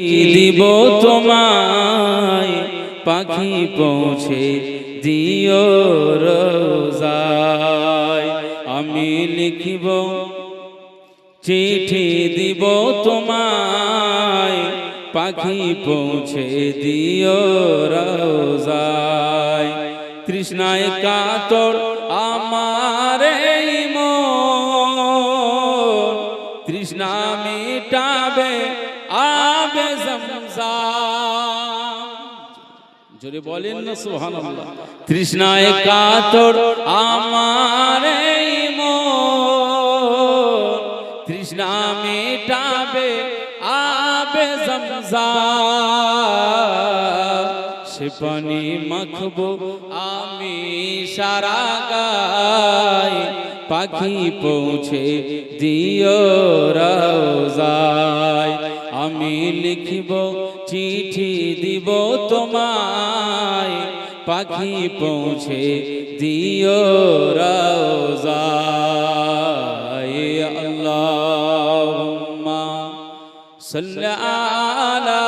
দিব তোমায়? পাখি পৌঁছে দিও রোজায়। আমি লিখিব, চিঠি দিব তোমায়। পাখি পৌঁছে দিও রোজায়। তৃষ্ণায় কাতর জোরে বলেন না, সুবহানাল্লাহ। তৃষ্ণায় কাতর আমার এই মন। তৃষ্ণা মিটাবে আবে জমজাম। সে পানি মাখবো আমি সারা গায়। পাখি পৌঁছে দিও রোজায় আমি লিখিব, চিঠি দিব তোমায়। পাখি পৌঁছে দিও রোজায় আল্লাহুম্মা সাল্লি আলা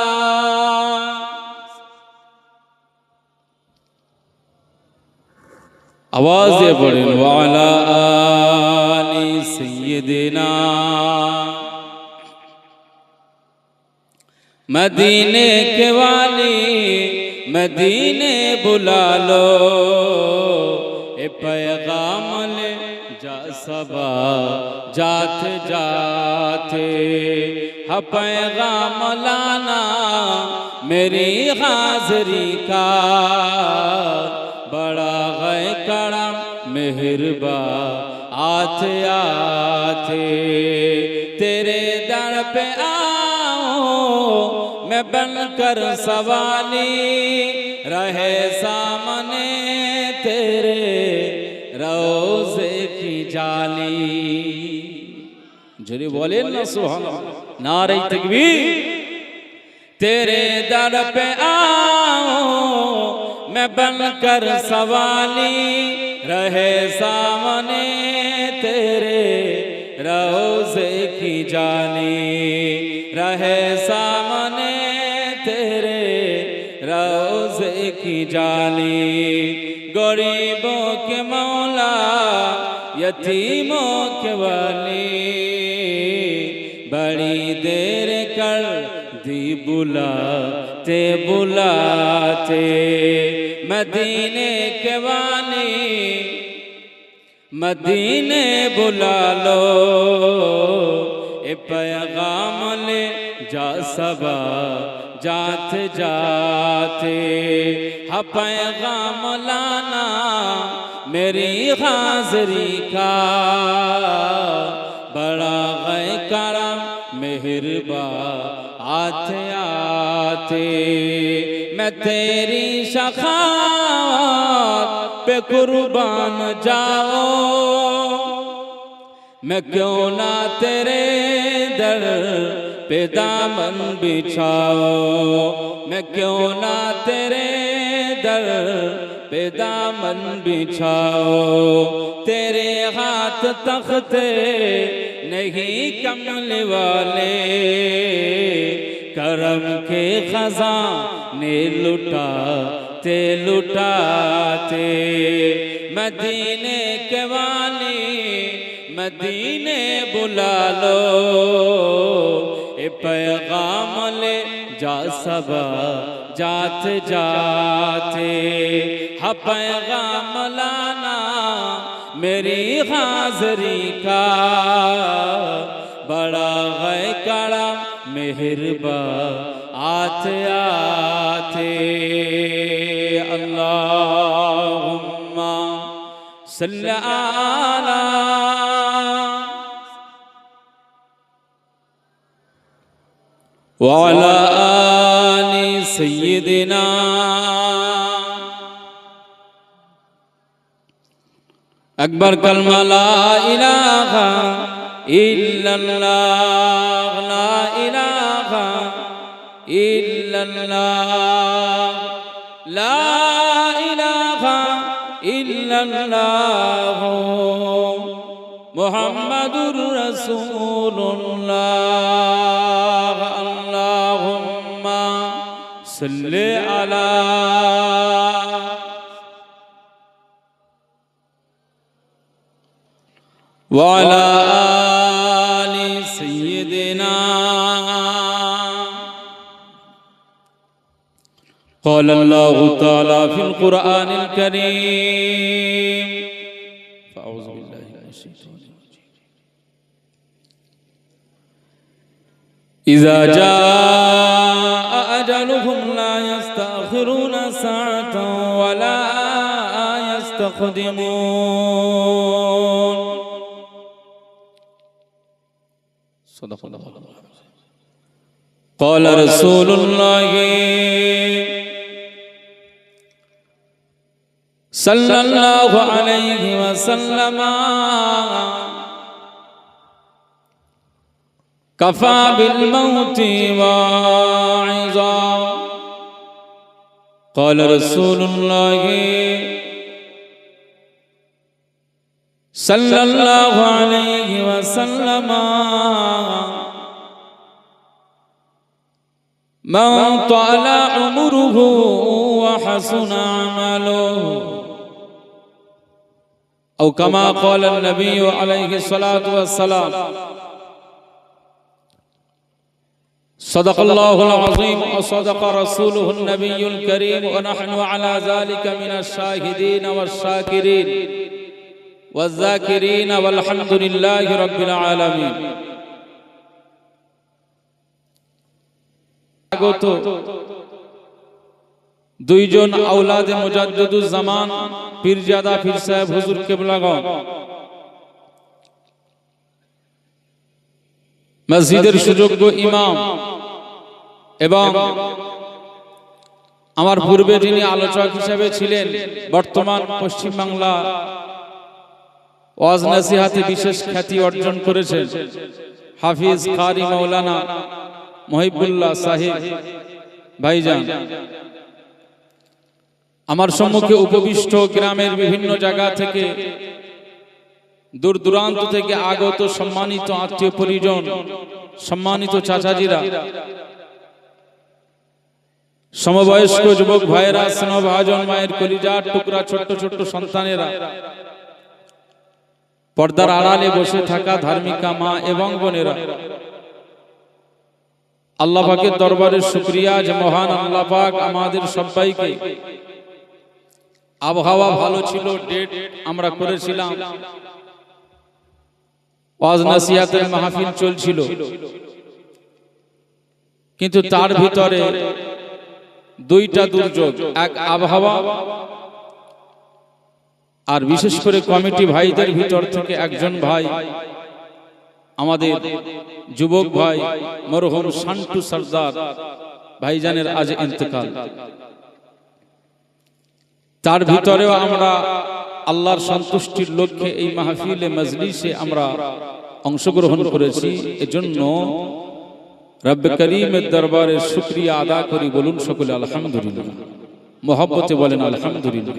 আওয়াজ দিয়ে পড়েন ওয়ালা আলি সাইয়্যিদিনা مدینے کے والی، مدینے بلا لو۔ اے پیغام لے، جا سبا جات جات۔ ہا پیغام لانا میری حاضری کا۔ بڑا غی کڑا مہربا آتے آتے تیرے در پہ آتے میں بن کر سوالی رہے سامنے تیرے روزے کی جالی۔ جری بولے نا سوہاں نارے تکبیر۔ تیرے در پہ آؤں، میں بن کر سوالی رہے سامنے تیرے روزے کی جالی۔ رہے سامنے جالی گریبوں کے مولا یتیموں کے والی بڑی دیر کر دی بلاتے بلاتے مدینے کے والی مدینے بلا لو اے پیغام لے جا سبا جات جاتے ہاں پیغام لانا میری حاضری کا، بڑا غی کرم مہربا آتے آتے، میں تیری شخص پہ قربان جاؤ، میں کیوں نہ تیرے در پہ دامن بچھاؤ۔ میں کیوں نہ تیرے در پہ دامن بچھاؤ۔ تیرے ہاتھ تخت نہیں کمل والے۔ کرم کے خزانے لٹاتے لٹاتے مدینے کے والی مدینے بلا لو۔ پیغام لے، جا سب جات جاتے ہا پیغام لانا میری حاضری کا، بڑا غی کڑا مہربا آتے آتے اللہم صلی اللہ وعلى آل سيدنا أكبر كلمة لا إله إلا الله لا إله إلا الله لا إله إلا الله. محمد رسول الله. صل على وعلى آل سيدنا قال الله تعالى في القرآن الكريم. فأعوذ بالله من الشيطان الرجيم. إذا جاء أجلهم لا يستأخرون ساعة ولا يستقدمون صدق الله قال رسول الله صلى الله عليه وسلم كفى بالموت واعظا. قال رسول الله صلى الله عليه وسلم من طال عمره وحسن عمله. أو كما قال النبي عليه الصلاة والسلام صدق الله العظيم وصدق رسوله النبي الكريم ونحن على ذلك من الشاهدين والشاكرين والذاكرين والحمد لله رب العالمين আগত দুইজন আওলাদে মুজাদ্দিদুজ জামান পীরজাদা পীর সাহেব হুজুর কেবলাগণ মসজিদের সুযোগ্য ইমাম এবং আমার পূর্বে যিনি আলোচক হিসেবে ছিলেন বর্তমান পশ্চিমবাংলা ওয়াজ নাসিহাতে বিশেষ খ্যাতি অর্জন করেছেন হাফিজ কারি মৌলানা মহিবুল্লাহ সাহেব ভাইজান। আমার সম্মুখে উপবিষ্ট গ্রামের বিভিন্ন জায়গা থেকে দূর দূরান্ত থেকে আগত সম্মানিত আত্মীয় পরিজন, সম্মানিত চাচাজিরা, সমবয়স্ক যুবক ভাইয়েরা, স্নেহভাজন মায়ের কলিজার টুকরা ছোট্ট ছোট্ট সন্তানেরা, পর্দার আড়ালে বসে থাকা ধার্মিকা মা এবং বোনেরা, আল্লাহ পাকের দরবারে শুক্রিয়া যে মহান আল্লাহ পাক আমাদের সবাইকে আবহাওয়া ভালো ছিল ডেট আমরা করেছিলাম। ওয়াজ নাসিহাতের মাহফিল চলছিল। কিন্তু তার ভিতরে দুইটা দুর্যোগ এক আবহাওয়া আর বিশেষ করে কমিটি ভাইদের ভিতর থেকে একজন ভাই আমাদের যুবক ভাই মরহুম শান্টু সর্দার ভাইজানের আজ ইন্তেকাল। তার ভিতরেও আমরা আল্লাহর সন্তুষ্টির লক্ষ্যে এই মাহফিলে, মজলিসে আমরা অংশগ্রহণ করেছি। এজন্য রব্ব করিমের দরবারে শুক্রিয়া আদা করি। বলুন সকলে, আলহামদুলিল্লাহ। মোহব্বতে বলেন, আলহামদুলিল্লাহ।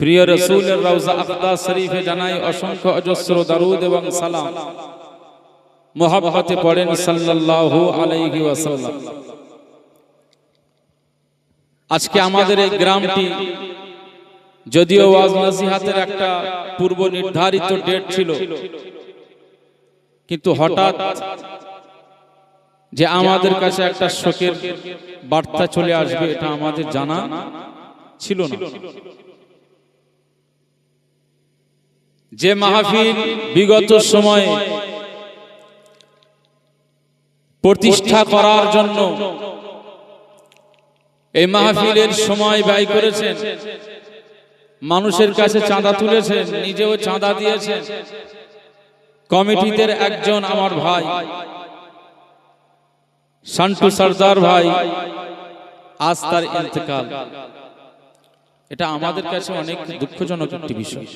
প্রিয় রসুলের রওজা আখদা শরীফে জানাই অসংখ্য অজস্র দারুদ এবং সালাম। মোহাব্বতে পড়েন সাল্লাল্লাহু আলাইহি ওয়াসাল্লাম। আজকে আমাদের এই গ্রামটি যদিও ওয়াজ নসিহাতের একটা পূর্ব নির্ধারিত ডেট ছিল, কিন্তু হঠাৎ যে আমাদের কাছে একটা শোকের বার্তা চলে আসবে, এটা আমাদের জানা ছিল না। যে মাহফিল বিগত সময়ে প্রতিষ্ঠা করার জন্য এই মাহফিলের সময় ব্যয় করেছেন মানুষের কাছে চাঁদা তুলেছেন নিজেও চাঁদা দিয়েছেন। কমিটিদের একজন আমার ভাই। শান্টু সর্দার ভাই আজ তার ইন্তেকাল। এটা আমাদের কাছে অনেক দুঃখজনক একটি বিষয়।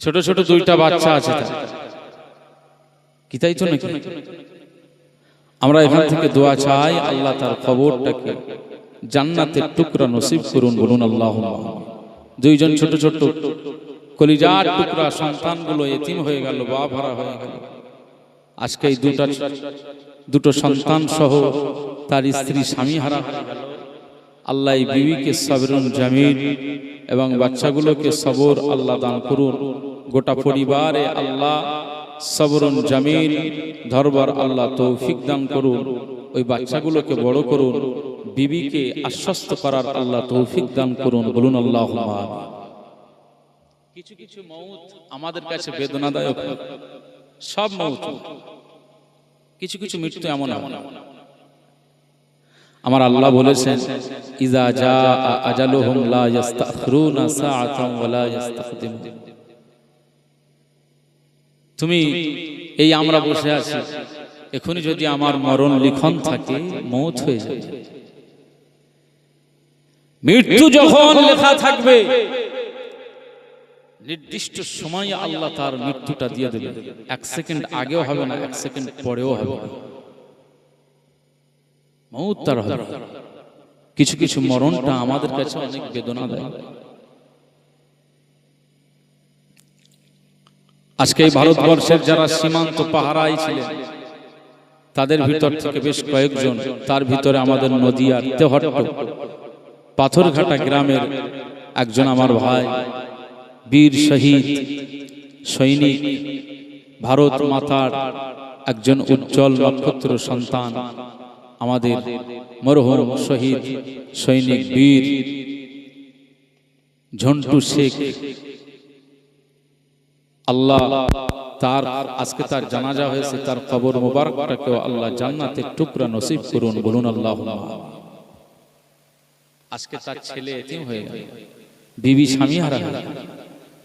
ছোট ছোট দুইটা বাচ্চা আছে কি তাই তো নাকি? আমরা এখান থেকে দোয়া চাই, আল্লাহ তার খবরটাকে জান্নাতের টুকরা নসিব করুন বলুন আল্লাহ দুইজন ছোট ছোট কলিজার টুকরা সন্তানগুলো এতিম হয়ে গেল বা ভরা হয়ে গেল। আজকে এই দুটো দুটো সন্তান সহ তার স্ত্রী স্বামী হারা আল্লাহ এই বিবিকে সবরুন জামিল এবং বাচ্চাগুলোকে সবর আল্লাহ দান করুন। গোটা পরিবারে আল্লাহ সবরুন জামিল ধরবার আল্লাহ তৌফিক দান করুন, ওই বাচ্চাগুলোকে বড় করুন, বিবিকে আশ্বস্ত করার আল্লাহ তৌফিক দান করুন, বলুন আল্লাহ কিছু কিছু মৌত আমাদের কাছে বেদনাদায়ক, সব মৌত কিছু কিছু মৃত্যু এমন এমন। আমার আল্লাহ বলেছেন, ইজা জা আজালুহুম লা ইস্তাখরুনা সাআতান ওয়া লা ইস্তাকদিমুন তুমি এই আমরা বসে আছি। এখনই যদি আমার মরণ লিখন থাকে মৌত হয়ে যাবে। মৃত্যু যখন লেখা থাকবে নির্দিষ্ট সময়ে আল্লাহ তার মৃত্যুটা দিয়ে দেবে। এক সেকেন্ড আগেও হবে না এক সেকেন্ড পরেও হবে। না। মৌত তার হবে। কিছু কিছু মরণটা আমাদের কাছে অনেক বেদনা দেয়। আজকে এই ভারতবর্ষের যারা সীমান্ত পাহারাই ছিলেন, তাদের ভিতর থেকে বেশ কয়েকজন, তার ভিতরে আমাদের নদিয়ার তেহট্ট, পাথরঘাটা গ্রামের একজন আমার ভাই, বীর শহীদ, সৈনিক, ভারত মাতার একজন উজ্জ্বল নক্ষত্র সন্তান, আমাদের মরহুম শহীদ সৈনিক বীর ঝন্টু শেখ। আল্লাহ তার আজকে তার জানাজা হয়েছে, তার কবর মোবারকটাকেও আল্লাহ জান্নাতের টুকরা নসিব করুন, বলুন আল্লাহ আজকে তার ছেলে এতিম হয়ে গেল, বিবি স্বামী হারা গেল।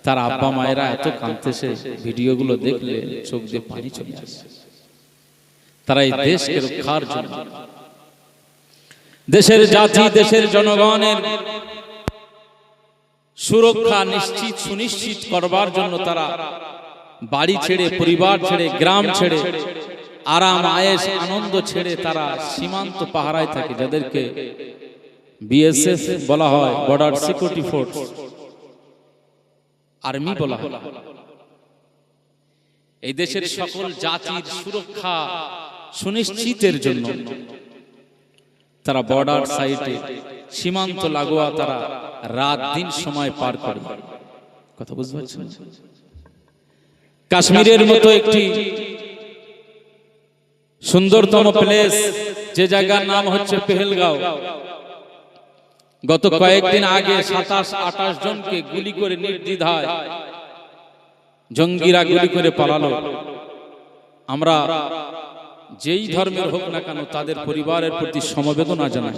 তার আব্বা মায়েরা এত কাঁদতেছে, ভিডিওগুলো দেখলে চোখ দিয়ে পানি চলে আসে তারা এই দেশকে রক্ষার জন্য, দেশের জাতি, দেশের জনগণের সুরক্ষা নিশ্চিত, সুনিশ্চিত করবার জন্য তারা বাড়ি ছেড়ে, পরিবার ছেড়ে, গ্রাম ছেড়ে, আরাম, আয়েস, আনন্দ ছেড়ে তারা সীমান্ত পাহারায় থাকে, যাদেরকে বিএসএফ বলা হয় বর্ডার সিকিউরিটি ফোর্স আর্মি বলা হয়। এই দেশের সকল জাতির সুরক্ষা সুনিশ্চিতের জন্য তারা বর্ডার সাইটে সীমান্ত লাগোয়া তারা রাত দিন সময় পার করে কথা বুঝতে পারছেন? কাশ্মীরের মতো একটি সুন্দরতম প্লেস যে জায়গার নাম হচ্ছে পেহেলগাঁও। গত কয়েকদিন আগে সাতাশ আঠাশ জনকে গুলি করে নির্দ্বিধায় জঙ্গিরা গুলি করে পালালো। আমরা যেই ধর্মের হোক না কেন তাদের পরিবারের প্রতি সমবেদনা জানাই।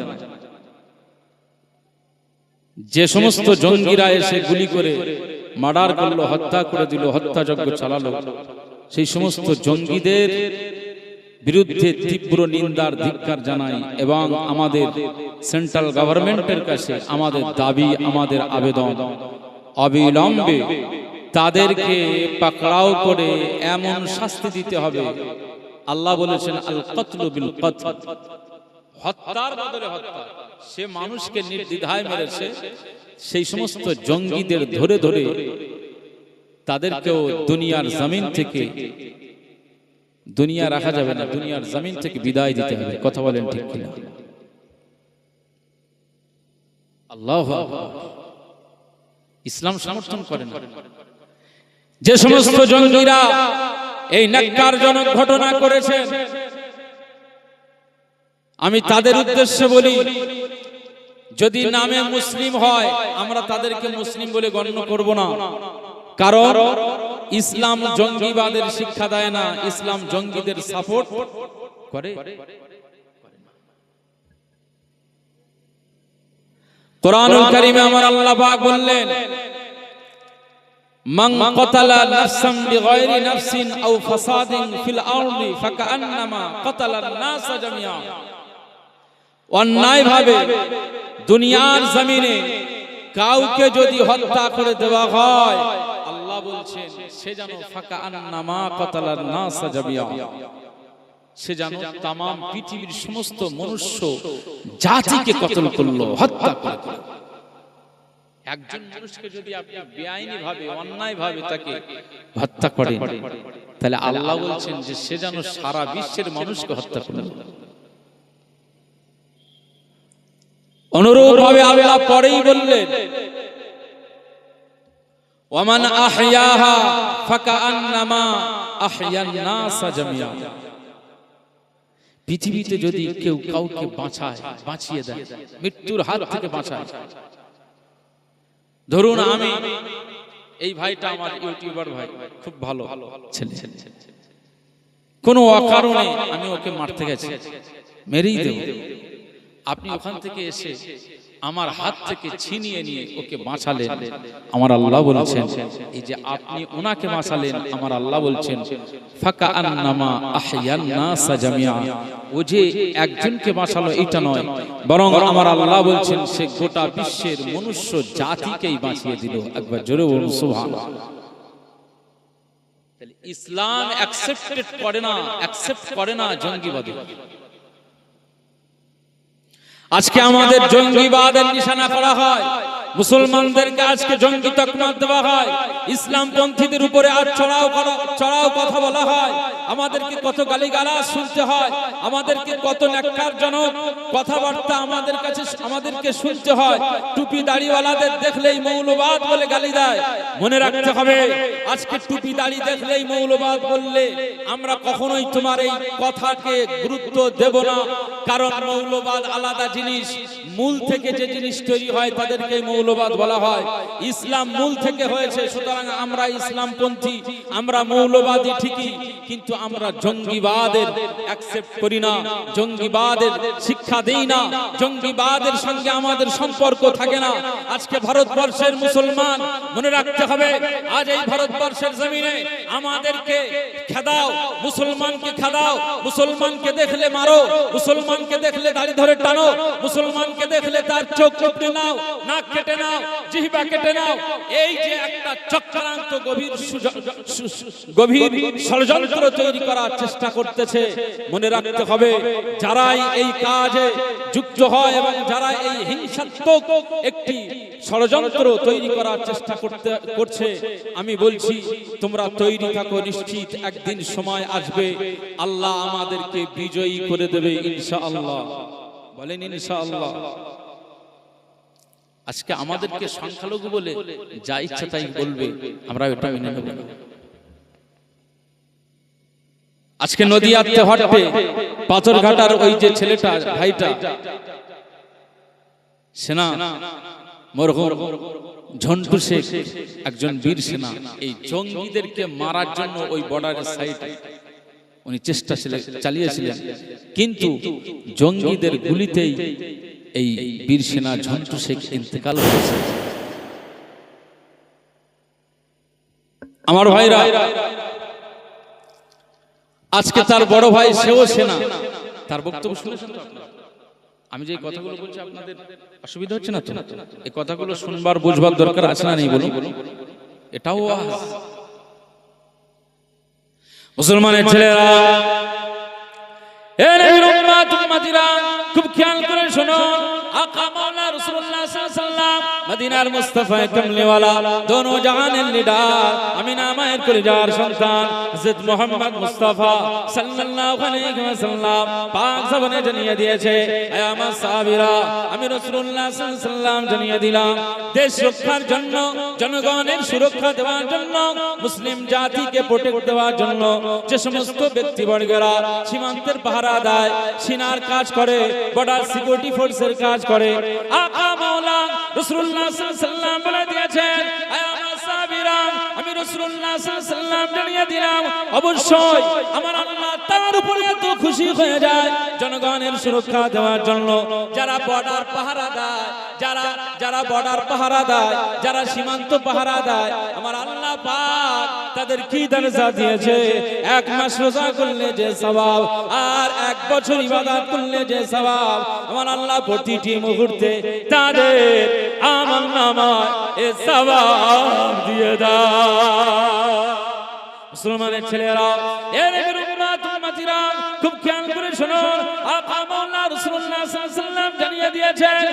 যে সমস্ত জঙ্গিরা এসে গুলি করে মার্ডার করল, হত্যা করে দিল, হত্যাযজ্ঞ চালালো, সেই সমস্ত জঙ্গিদের বিরুদ্ধে তীব্র নিন্দার ধিক্কার জানাই এবং আমাদের সেন্ট্রাল গভর্নমেন্টের কাছে আমাদের দাবি, আমাদের আবেদন অবিলম্বে তাদেরকে পাকড়াও করে এমন শাস্তি দিতে হবে। আল্লাহ বলেছেন আল কতলু বিল কতল হত্যার বদলে হত্যা। সে মানুষকে নির্দ্বিধায় মেরেছে। সেই সমস্ত জঙ্গিদের ধরে ধরে তাদেরকেও দুনিয়ার জমিন থেকে দুনিয়া রাখা যাবে না, দুনিয়ার জমিন থেকে বিদায় দিতে হবে। কথা বলেন ঠিক কিনা? আল্লাহ ইসলাম সমর্থন করেন যে সমস্ত জঙ্গিরা এই ন্যাক্কারজনক ঘটনা করেছে আমি তাদের উদ্দেশ্যে বলি যদি নামে মুসলিম হয় আমরা তাদেরকে মুসলিম বলে গণ্য করব না। কারণ ইসলাম জঙ্গিবাদের শিক্ষা দেয় না ইসলাম জঙ্গিদের সাপোর্ট করে। কোরআনুল কারিমে আমার আল্লাহ পাক বললেন মান কতালা নাফসান বিগাইরি নাফসিন আও ফাসাদিন ফিল আরদি ফাকান্নামা কতালা নাস জামিয়া অন্যায় ভাবে দুনিয়ার জমিনে কাউকে যদি হত্যা করে দেওয়া হয় আল্লাহ বলছেন সে যেন ফাঁকা আন্নামা কতালার নাস জামিয়া সে যেন তাম পৃথিবীর সমস্ত মনুষ্য জাতিকে কতল করল হত্যা করল একজন মানুষকে যদি আপনি বেআইনি ভাবে অন্যায় ভাবে তাকে হত্যা করেন তাহলে আল্লাহ বলছেন যে সে যেন সারা বিশ্বের মানুষকে হত্যা করল অনুরূপ ভাবে আল্লাহ পরেই বললেন ওমান আহইয়াহা ফাকান্নামা আহইয়ান নাসা জামিয়া পৃথিবীতে যদি কেউ কাউকে বাঁচায়, বাঁচিয়ে দেয়, মৃত্যুর হাত থেকে বাঁচায়। ধরুন আমি, এই ভাইটা আমার ইউটিউবার ভাই, খুব ভালো ছেলে। কোনো অকারণে আমি ওকে মারতে গেছি, মেরেই দেব। আপনি ওখান থেকে এসে আমার হাত থেকে ছিনিয়ে নিয়ে ওকে বাঁচালেন। আমার আল্লাহ বলছেন এই যে আপনি ওনাকে বাঁচালেন আমার আল্লাহ বলছেন ফাকা আন্নামা আহয়ান নাসা জামিয়া। ও যে একজনকে বাঁচালো এটা নয়। বরং আমার আল্লাহ বলছেন সে গোটা বিশ্বের মনুষ্য জাতিকেই বাঁচিয়ে দিল। একবার জোরে বলুন সুবহানাল্লাহ। ইসলাম অ্যাকসেপ্টেড করে না অ্যাকসেপ্ট করে না জঙ্গিবাদী। আজকে আমাদের জঙ্গিবাদের নিশানা করা হয়। মুসলমানদেরকে আজকে জঙ্গি তকমাত দেওয়া হয়। ইসলাম পন্থীদের উপরে আর চড়াও চড়াও কথা বলা হয়। আমাদেরকে কত গালিগালাজ শুনতে হয়। আমাদেরকে কত ন্যাক্কারজনক কথাবার্তা আমাদের কাছে আমাদেরকে শুনতে হয়। টুপি দাড়িওয়ালাদের দেখলেই মৌলবাদ বলে গালি দেয়। মনে রাখতে হবে, আজকে টুপি দাড়ি দেখলেই মৌলবাদ বললে আমরা কখনোই তোমার এই কথাকে গুরুত্ব দেব না। কারণ মৌলবাদ আলাদা জিনিস। মূল থেকে যে জিনিস তৈরি হয় তাদেরকে মৌলবাদ বলা হয়। ইসলাম মূল থেকে হয়েছে, সুতরাং আমরা ইসলামপন্থী, আমরা মৌলবাদী ঠিকই, কিন্তু আমরা জঙ্গিবাদের অ্যাকসেপ্ট করি না, জঙ্গিবাদের শিক্ষা দেই না, জঙ্গিবাদের সঙ্গে আমাদের সম্পর্ক থাকে না। আজকে ভারতবর্ষের মুসলমান, মনে রাখতে হবে, আজ এই ভারতবর্ষের জমিনে আমাদেরকে খেদাও, মুসলমানকে খেদাও, মুসলমানকে দেখলে মারো, মুসলমানকে দেখলে দাড়ি ধরে টানো, মুসলমানকে দেখলে তার চোখ চোখে নাও, নাক কেটে নাও, জিহ্বা কেটে নাও। এই যে একটা চক্রান্ত গভীর গভীর ষড়যন্ত্র তৈরি করার চেষ্টা করতেছে, মনে রাখতে হবে, যারাই এই কাজে যুক্ত হয় এবং যারা এই হিংসাত্মক একটি ষড়যন্ত্র তৈরি করার চেষ্টা করতে করছে, আমি বলছি, তোমরা তৈরি থাকো, নিশ্চিত একদিন সময় আসবে, আল্লাহ আমাদেরকে বিজয়ী করে দেবে, ইনশাআল্লাহ। বলেন ইনশাআল্লাহ। আজকে আমাদেরকে সংখ্যালঘু বলে যা ইচ্ছা তাই বলবে আমরা এটা মেনে নেব না। আজকে নদীয়াতে হটে পাথরঘাটার ওই যে ছেলেটা ভাইটা সেনা মরহুম ঝন্টু শেখ একজন বীর সেনা। এই জঙ্গিদেরকে মারার জন্য ওই বর্ডারের সাইডে উনি চেষ্টা ছিলে- চালিয়েছিলেন। কিন্তু জঙ্গিদের গুলিতেই এই বীর সেনা ঝন্টু শেখ ইন্তেকাল হয়েছে। আমার ভাইরা, আজকে তার বড় ভাই সেও সেনা। তার বক্তব্য শুনেছেন আমি যে কথাগুলো বলছি আপনাদের অসুবিধা হচ্ছে না এই কথাগুলো শুনবার, বুঝবার দরকার আছে না নেই বলুন? এটাও। মুসলমানের ছেলেরা উম্মাতিরা খুব খেয়াল করে শোনো। আকা মদিনার দোনো জাহানের লিডার, আমিনা মায়ের কলিজার সন্তান, হযরত মুহাম্মদ সাল্লাল্লাহু আলাইহি ওয়াসাল্লাম পাক জানিয়ে দিয়েছে আমার সাহাবীরা, আমি রাসূলুল্লাহ সাল্লাল্লাহু জানিয়ে দিলাম, দেশ রক্ষার জন্য, জনগণের সুরক্ষা দেওয়ার জন্য, মুসলিম জাতিকে প্রোটেক্ট দেওয়ার জন্য যে সমস্ত ব্যক্তিবর্গেরা সীমান্তের পাহারা দেয়, সিনার কাজ করে বর্ডার সিকিউরিটি ফোর্সের কাজ করে আকা মাওলা রাসূলুল্লাহ সাল্লাল্লাহু আলাইহি ওয়াসাল্লাম বলে দিয়েছেন সাহাবীরা আমি রাসূলুল্লাহ সাল্লাল্লাহু অবশ্যই আমার আল্লাহ তার উপরে এত খুশি হয়ে যায় জনগণের সুরক্ষা দেওয়ার জন্য। যারা বর্ডার পাহারা দেয়, যারা যারা বর্ডার পাহারা দেয়, যারা সীমান্ত পাহারা দেয়, আমার আল্লাহ পাক তাদের কি দরজা দিয়েছে? এক মাস রোজা করলে যে সওয়াব, আর এক বছর ইবাদত করলে যে সওয়াব, আমার আল্লাহ প্রতিটি মুহূর্তে তাদের আমল নামায় এ সওয়াব দিয়ে দাও মুসলমানের ছেলেরা এর খুব খেয়াল করে শোনো আকা মাওলা রাসূলুল্লাহ সাল্লাল্লাহু আলাইহি সাল্লাম জানিয়ে দিয়েছেন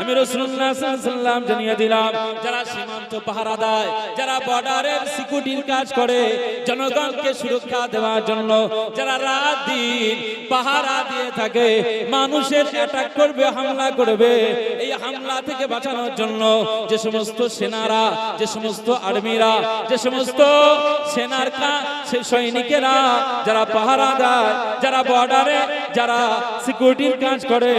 আমি রাসূলুল্লাহ সাল্লাম জানিয়ে দিলাম, যারা সীমান্ত পাহারা দেয়, যারা বর্ডারের সিকিউরিটির কাজ করে, জনগণকে সুরক্ষা দেওয়ার জন্য, যারা রাত দিন পাহারা দিয়ে থাকে, মানুষের অ্যাটাক করবে, হামলা করবে হামলা থেকে বাঁচানোর জন্য যে সমস্ত সেনারা, যে সমস্ত আর্মিরা, যে সমস্ত সেনার সৈনিকেরা, যারা পাহারা দেয় যারা বর্ডারে, যারা সিকিউরিটির কাজ করে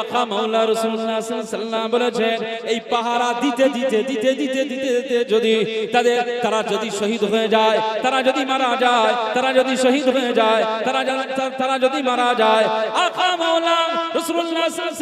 আকা মাওলা রাসূলুল্লাহ সাল্লাল্লাহু বলেছেন, এই পাহারা দিতে দিতে দিতে দিতে দিতে দিতে যদি তাদের, তারা যদি শহীদ হয়ে যায়, তারা যদি মারা যায়, তারা যদি শহীদ হয়ে যায়, তারা তারা যদি মারা যায় মাওলা রাসূলুল্লাহ সাল্লাল্লাহু